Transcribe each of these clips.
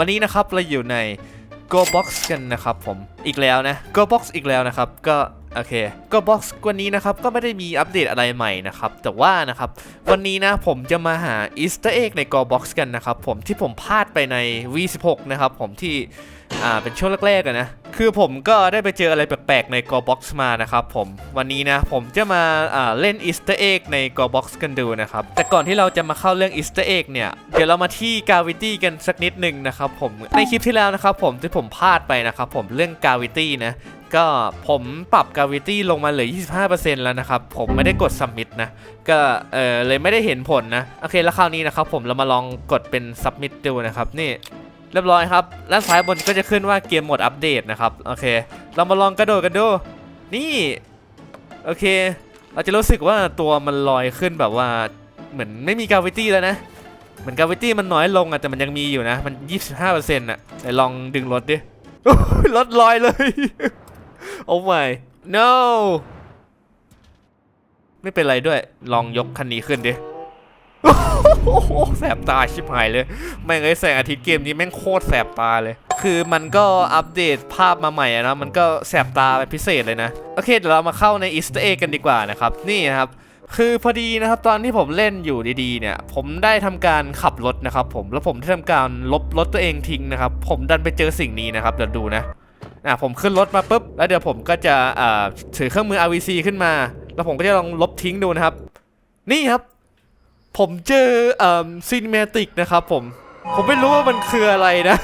วันนี้นะครับเราอยู่ใน Go Box กันนะครับผมอีกแล้วนะ Go Box อีกแล้วนะครับก็โอเค Go Box วันนี้นะครับ ก็ไม่ได้มีอัปเดตอะไรใหม่นะครับ แต่ว่านะครับ วันนี้นะผมจะมาหา Easter Egg ใน Go Box กันนะครับ ผมที่ผมพลาดไปใน V16 นะครับ ผมที่ อ่า เป็นช่วงแรกๆนะ คือผมก็ได้ไปเจออะไรแปลกๆใน Go Box มานะครับผมวันนี้นะผมจะมาเล่น Easter Egg ใน Go Box กันดูนะครับ แต่ก่อนที่เราจะมาเข้าเรื่อง Easter Egg เนี่ย เดี๋ยวเรามาที่ Gravity กันสักนิดหนึ่งนะครับผมในคลิปที่แล้วนะครับผมที่ผมพลาดไปนะครับผมเรื่อง Gravity นะก็ผมปรับ Gravity ลงมาเหลือ 25%แล้วนะครับ ผมไม่ได้กด Submit นะ ก็เออเลยไม่ได้เห็นผลนะ โอเคแล้วคราวนี้นะครับผมเรามาลองกดเป็น Submit ดูนะครับ นี่ เรียบร้อยครับด้านซ้ายบนก็จะขึ้นว่าเกมหมดอัปเดตนะครับโอเค เรามาลองกระโดดกันดูนี่โอเค เราจะรู้สึกว่าตัวมันลอยขึ้นแบบว่าเหมือนไม่มี Gravity แล้วนะเหมือน Gravity มันน้อยลงอะแต่มันยังมีอยู่นะ มัน 25%อนะไหนลองดึงรถดิรถลอยเลย โอ้ my no ไม่เป็นไรด้วย ลองยกคันนี้ขึ้นดิ อ้โหแสบตาชิบหายเลย แม่งไอ้แสงอาทิตย์เกมนี้แม่งโคตรแสบตาเลย คือมันก็อัปเดตภาพมาใหม่นะ มันก็แสบตาเป็นพิเศษเลยนะ โอเคเดี๋ยวเรามาเข้าในอีสต์เอกันดีกว่านะครับ นี่นะครับคือพอดีนะครับตอนที่ผมเล่นอยู่ดีๆเนี่ย ผมได้ทำการขับรถนะครับ ผมแล้วผมได้ทำการลบรถตัวเองทิ้งนะครับ ผมดันไปเจอสิ่งนี้นะครับเดี๋ยวดูนะอะผมขึ้นรถมาปุ๊บแล้วเดี๋ยวผมก็จะอ่าถือเครื่องมือ RVC ขึ้นมา แล้วผมก็จะลองลบทิ้งดูนะครับ นี่ครับ ผมเจอเอ่อซีนเมติกนะครับผม ผมไม่รู้ว่ามันคืออะไรนะ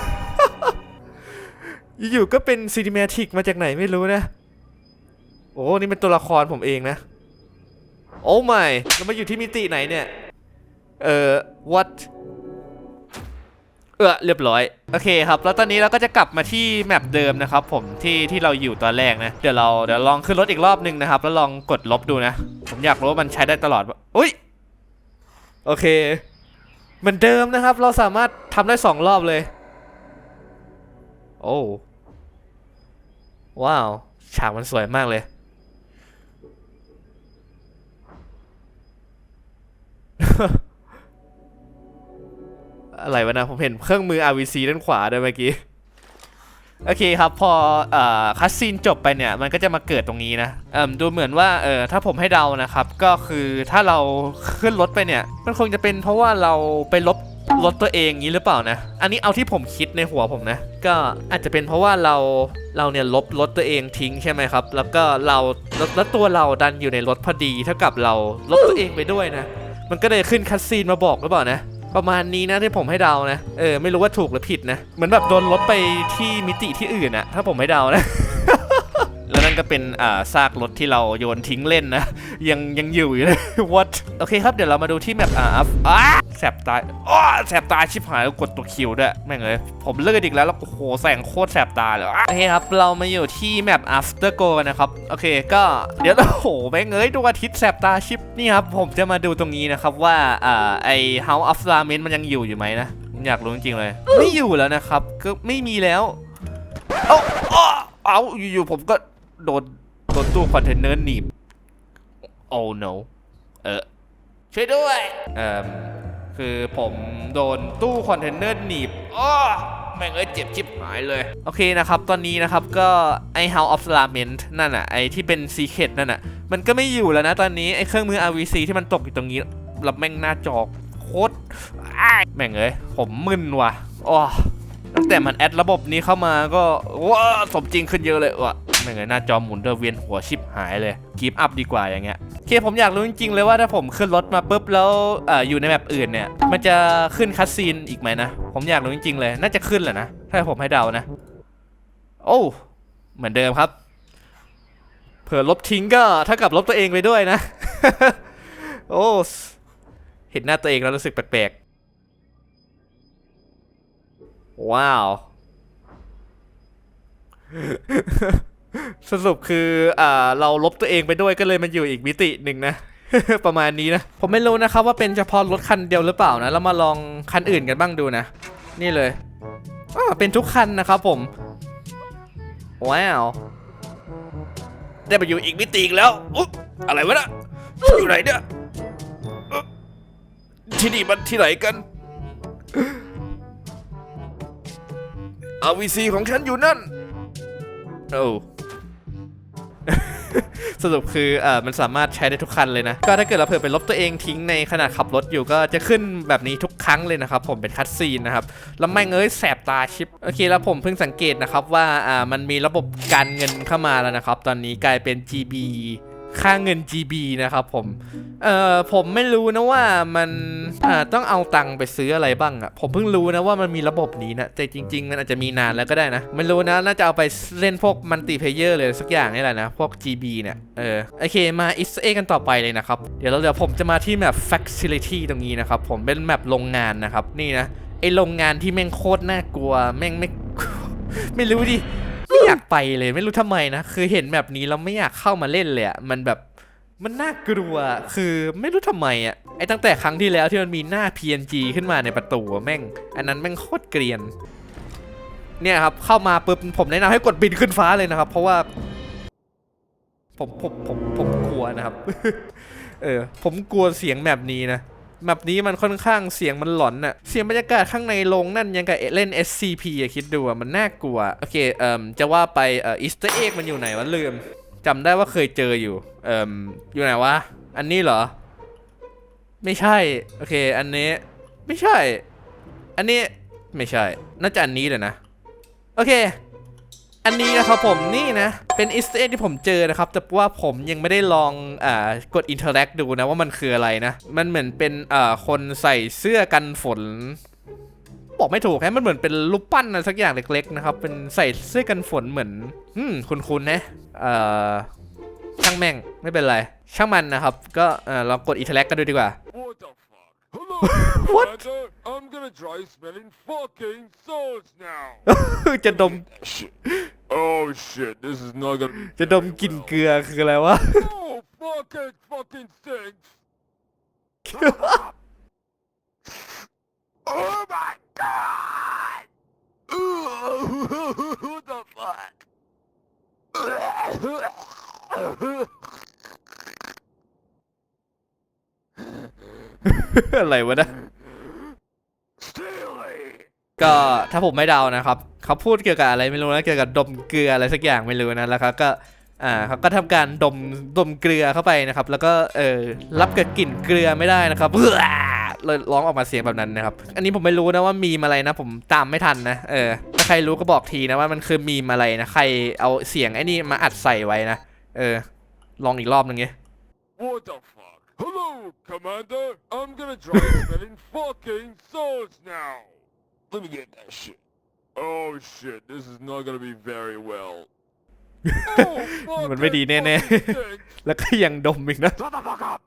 อยู่ๆก็เป็นซีนเมติกมาจากไหนไม่รู้นะ โอ้ นี่เป็นตัวละครผมเองนะ โอ้ไม่เรามาอยู่ที่มิติไหนเนี่ย เอ่อ what เออเรียบร้อย โอเคครับ แล้วตอนนี้เราก็จะกลับมาที่แมปเดิมนะครับผมที่ที่เราอยู่ตอนแรกนะ เดี๋ยวเราเดี๋ยวลองขึ้นรถอีกรอบหนึ่งนะครับ แล้วลองกดลบดูนะ ผมอยากรู้ว่ามันใช้ได้ตลอดอุ้ย โอเค เหมือนเดิมนะครับ เราสามารถทำได้สองรอบเลย โอ้ ว้าว ฉากมันสวยมากเลย อะไรวะนะ ผมเห็นเครื่องมือ RVC ด้านขวาด้วยเมื่อกี้ โอเคครับพออคัสซีนจบไปเนี่ยมันก็จะมาเกิดตรงนี้นะดูเหมือนว่าเออถ้าผมให้เดานะครับก็คือถ้าเราขึ้นรถไปเนี่ยมันคงจะเป็นเพราะว่าเราไปลบรถตัวเองงี้หรือเปล่านะ อันนี้เอาที่ผมคิดในหัวผมนะ ก็อาจจะเป็นเพราะว่าเราเราเนี่ยลบรถตัวเองทิ้งใช่ไหมครับ แล้วก็เราแล้วแล้วตัวเราดันอยู่ในรถพอดีเท่ากับเราลบตัวเองไปด้วยนะ มันก็เลยขึ้นคัสซีนมาบอกหรือเปล่านะ ประมาณนี้นะที่ผมให้เดานะ เออไม่รู้ว่าถูกหรือผิดนะ เหมือนแบบโดนลบไปที่มิติที่อื่นอะถ้าผมให้เดานะแล้วนะ ก็เป็นอ่าซากรถที่เราโยนทิ้งเล่นนะ ยังยังอยู่อยู่เลย what โอเคครับเดี๋ยวเรามาดูที่แมปอ่าอ้าแสบตาอ้อแสบตาชิบหายแล้วกดตัวคิวด้วยแม่งเลยผมเลิกอีกแล้วแล้วโอ้โหแสงโคตรแสบตาเลยโอเคครับเรามาอยู่ที่แมป after go นะครับโอเคก็เดี๋ยวโอ้โหแม่งเอ้ยดวงอาทิตย์แสบตาชิบนี่ครับผมจะมาดูตรงนี้นะครับว่าอ่าไอ House of Lament มันยังอยู่อยู่ไหมนะอยากรู้จริงๆเลย ไม่อยู่แล้วนะครับ ก็ไม่มีแล้ว เอาเอาเอาอยู่ๆผมก็ โดนโดนตู้คอนเทนเนอร์หนีบ oh no เออช่วยด้วยเอ่อคือผมโดนตู้คอนเทนเนอร์หนีบอ้อแม่งเอ้ยเจ็บชิบหายเลย โอเคนะครับ ตอนนี้นะครับก็ ไอ House of Lament นั่นน่ะไอที่เป็น Secret นั่นน่ะมันก็ไม่อยู่แล้วนะตอนนี้ ไอเครื่องมือ RVC ที่มันตกอยู่ตรงนี้แล้วแม่งหน้าจอโคตรอ้ายแม่งเอ้ยผมมึนว่ะอ้อ ตั้งแต่มันแอดระบบนี้เข้ามาก็ว้าสมจริงขึ้นเยอะเลยว่ะไม่ไงหน้าจอหมุนเดอเวียนหัวชิบหายเลยกีบอัพดีกว่าอย่างเงี้ยโอเคผมอยากรู้จริงๆเลยว่าถ้าผมขึ้นรถมาปุ๊บแล้วอ่ออยู่ในแบบอื่นเนี่ย มันจะขึ้นคัสซีนอีกไหมนะ ผมอยากรู้จริงๆเลย น่าจะขึ้นแหละนะ ถ้าผมให้เดานะ โอ้เหมือนเดิมครับ เผื่อลบทิ้งก็เท่ากับลบตัวเองไปด้วยนะ โอ้เห็นหน้าตัวเองแล้วรู้สึกแปลกๆ ว้าว สรุปคืออ่าเราลบตัวเองไปด้วยก็เลยมันอยู่อีกมิติหนึ่งนะ ประมาณนี้นะ ผมไม่รู้นะครับว่าเป็นเฉพาะรถคันเดียวหรือเปล่านะแล้วมาลองคันอื่นกันบ้างดูนะ นี่เลยอ่าเป็นทุกคันนะครับผม ว้าว ได้มาอยู่อีกมิติอีกแล้วอุ๊ยอะไรวะนะอยู่ไหนเนี่ยที่นี่มันที่ไหนกัน RVC ของฉันอยู่นั่นโอ้สรุปคือเอ่อมันสามารถใช้ได้ทุกคันเลยนะ ก็ถ้าเกิดเราเผื่อไปลบตัวเองทิ้งในขณะขับรถอยู่ก็จะขึ้นแบบนี้ทุกครั้งเลยนะครับ ผมเป็นคัดซีนนะครับแล้วแม่งเอ้ยแสบตาชิปโอเคแล้วผมเพิ่งสังเกตนะครับว่าอ่ามันมีระบบการเงินเข้ามาแล้วนะครับ ตอนนี้กลายเป็น GB ค่าเงิน GB นะครับผม เอ่อผมไม่รู้นะว่ามันอ่าต้องเอาตังค์ไปซื้ออะไรบ้างอะผมเพิ่งรู้นะว่ามันมีระบบนี้นะแต่จริง ๆ มันอาจจะมีนานแล้วก็ได้นะ ไม่รู้นะน่าจะเอาไปเล่นพวกมัลติเพเยอร์เลยสักอย่างนี่แหละนะ พวก GB เนี่ยเออโอเคมาอิสเอกันต่อไปเลยนะครับ เดี๋ยวเราเดี๋ยวผมจะมาที่แมป facility ตรงนี้นะครับ ผมเป็นแมปโรงงานนะครับ นี่นะไอโรงงานที่แม่งโคตรน่ากลัวแม่งไม่ไม่รู้ดิไม่ อยากไปเลยไม่รู้ทำไมนะคือเห็นแบบนี้แล้วไม่อยากเข้ามาเล่นเลยอะมันแบบมันน่ากลัวคือไม่รู้ทำไมอะไอ้ตั้งแต่ครั้งที่แล้วที่มันมีหน้า PNG ขึ้นมาในประตูแม่ง อันนั้นแม่งโคตรเกรียน เนี่ยครับเข้ามาปุ๊บผมแนะนำให้กดบินขึ้นฟ้าเลยนะครับ เพราะว่า ผมผมผมผมกลัวนะครับ เออ ผมกลัวเสียงแบบนี้นะ แบบนี้มันค่อนข้างเสียงมันหลอนอะเสียงบรรยากาศข้างในโรงนั่นยังกับเล่น SCP อะคิดดูอะมันน่ากลัว โอเคเอ่มจะว่าไปเอ่ออีสเตอร์เอ็กมันอยู่ไหนวะลืมจำได้ว่าเคยเจออยู่เอ่มอยู่ไหนวะ อันนี้เหรอ ไม่ใช่ โอเค อันนี้ ไม่ใช่ อันนี้ไม่ใช่ น่าจะอันนี้เลยนะ โอเค อันนี้นะครับผมนี่นะ เป็นอีสเตอร์เอ็กที่ผมเจอนะครับ แต่ว่าผมยังไม่ได้ลองอ่ากดอินเทอร์แอคดูนะว่ามันคืออะไรนะ มันเหมือนเป็นอ่าคนใส่เสื้อกันฝน บอกไม่ถูกแฮะมันเหมือนเป็นรูปปั้นอะไรสักอย่างเล็กๆนะครับ เป็นใส่เสื้อกันฝนเหมือนอืมคุณๆนะเอ่อช่างแม่งไม่เป็นไร ช่างมันนะครับ ก็เอ่อลองกดอินเทอร์แอคกันดูดีกว่า What the fuck? Hello, What? Commander. I'm gonna try smelling fucking swords now. จะดม shit. Oh shit, this is not gonna be จะดมกลิ่นเกลือคืออะไรวะ Oh fuck it fucking stinks. oh my god! what the fuck? อะไรวะนะ Steely! ก็ถ้าผมไม่เดานะครับ เขาพูดเกี่ยวกับอะไรไม่รู้นะเกี่ยวกับดมเกลืออะไรสักอย่างไม่รู้นะแล้วเขาก็อ่าเขาก็ทำการดมดมเกลือเข้าไปนะครับ แล้วก็เออรับกับกลิ่นเกลือไม่ได้นะครับเพื่อเลยร้องออกมาเสียงแบบนั้นนะครับ อันนี้ผมไม่รู้นะว่ามีมอะไรนะ ผมตามไม่ทันนะเออถ้าใครรู้ก็บอกทีนะว่ามันคือมีมอะไรนะใครเอาเสียงไอ้นี่มาอัดใส่ไว้นะเออ ลองอีกรอบหนึงเงี้ What the fuck? Hello, Commander. I'm gonna try smelling fucking swords now. Let me get that shit. Oh shit, this is not gonna be very well. oh, fuck มันไม่ดี it แน่ fucking stinks. ๆแล้วก็ยังดมอีกนะ Shut the fuck up.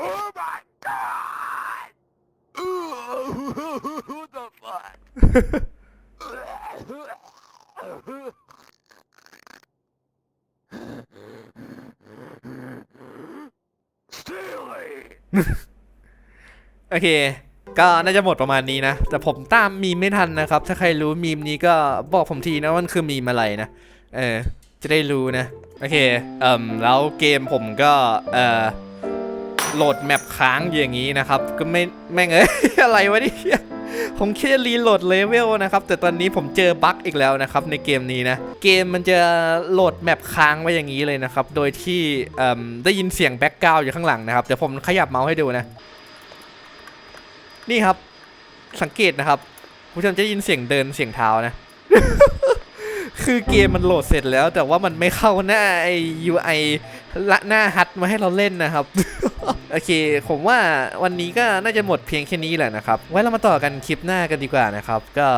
Oh my god. what the fuck? Steely! โอเค ก็น่าจะหมดประมาณนี้นะ แต่ผมตามมีมไม่ทันนะครับ ถ้าใครรู้มีมนี้ก็บอกผมทีนะว่ามันคือมีมอะไรนะ เออ จะได้รู้นะ โอเค เอ่มแล้วเกมผมก็ เอ่อ โหลดแมปค้างอย่างนี้นะครับ ก็ไม่แม่งเอ้ยอะไรวะนี่ผมแค่รีโหลดเลเวลนะครับ แต่ตอนนี้ผมเจอบั๊กอีกแล้วนะครับ ในเกมนี้นะ เกมมันจะโหลดแมปค้างไว้อย่างนี้เลยนะครับ โดยที่เอ่มได้ยินเสียงแบ็กกราวอยู่ข้างหลังนะครับ เดี๋ยวผมขยับเมาส์ให้ดูนะ นี่ครับ สังเกตนะครับผู้ชมจะได้ยินเสียงเดินเสียงเท้านะ คือเกมมันโหลดเสร็จแล้ว แต่ว่ามันไม่เข้าหน้าไอ UI ละหน้าฮัดมาให้เราเล่นนะครับ โอเค ผมว่าวันนี้ก็น่าจะหมดเพียงแค่นี้แหละนะครับ ไว้เรามาต่อกันคลิปหน้ากันดีกว่านะครับ ก็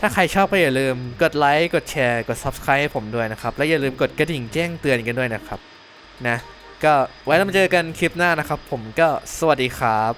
ถ้าใครชอบก็อย่าลืมกดไลค์กดแชร์กด Subscribe ให้ผมด้วยนะครับ และอย่าลืมกดกระดิ่งแจ้งเตือนกันด้วยนะครับ นะ ก็ไว้เรามาเจอกันคลิปหน้านะครับ ผมก็สวัสดีครับ